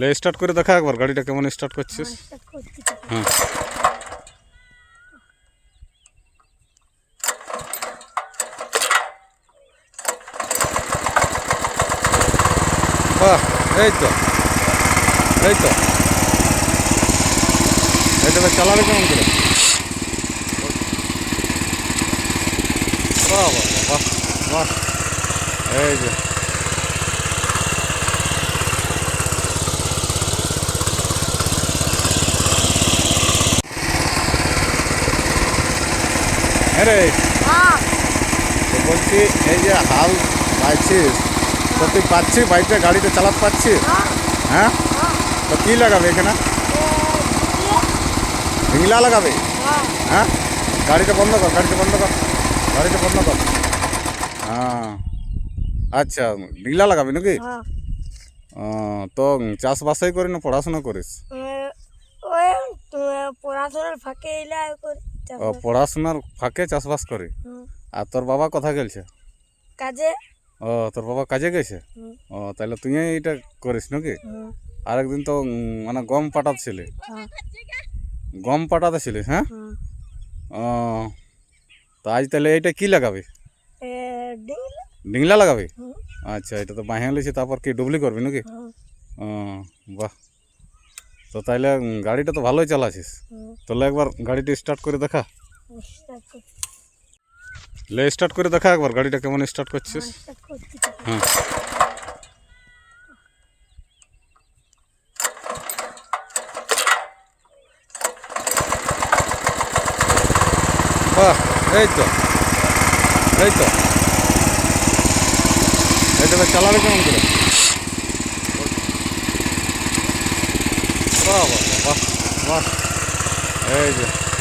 লে স্টার্ট করে দেখা একবার গাড়িটা কেমন স্টার্ট করছিস? হ্যাঁ বাহ এই তো এই তো। এটা চালালে কেমন করে? বাহ বাহ বাহ বাহ। এই যে। হ্যাঁ। রে হ্যাঁ বলছি এই যে হাল পাইছিস তো তুই পাচ্ছিস বাইকটা গাড়িতে চালাতে পারছিস হ্যাঁ। হ্যাঁ? তো কী লাগাবে এখানে? ভিংলা লাগাবে? হ্যাঁ। হ্যাঁ? গাড়িটা বন্ধ কর গাড়িটা বন্ধ কর গাড়িটা বন্ধ কর। হ্যাঁ। আচ্ছা ভিংলা লাগাবি নাকি? তো চাষবাসই করি না পড়াশোনা করিস? পড়াশোনার ফাঁকে এলে করি। ও পড়াশোনার ফাঁকে চাষবাস করি। আর তোর বাবা কোথায় গেছে কাজে? ও তোর বাবা কাজে গেছে? ও তাহলে তুই এইটা করিস নাকি। আরেকদিন তো মানে গম পাঠাচ্ছিলি। হ্যাঁ। গম পাঠাতে ছিলিস হ্যাঁ ও তো আজ তাহলে এইটা কি লাগাবি? ডিংলা লাগাবি? আচ্ছা এটা তো বাহিয়া লিছি তারপর কি ডুবলি করবি নাকি। ও বাহ। তো উম, গাড়িটা তো ভালোই চালাছিস হুম। তাহলে একবার গাড়িটা স্টার্ট করে দেখা। স্টার্ট করছি লে স্টার্ট করে দেখা একবার গাড়িটা কেমন স্টার্ট করছিস? স্টার্ট করছি হ্যাঁ। বাহ এই তো এই তো। এটা এবার চালাবে কেমন করে? বাহ বাহ বাহ বাহ। এই যে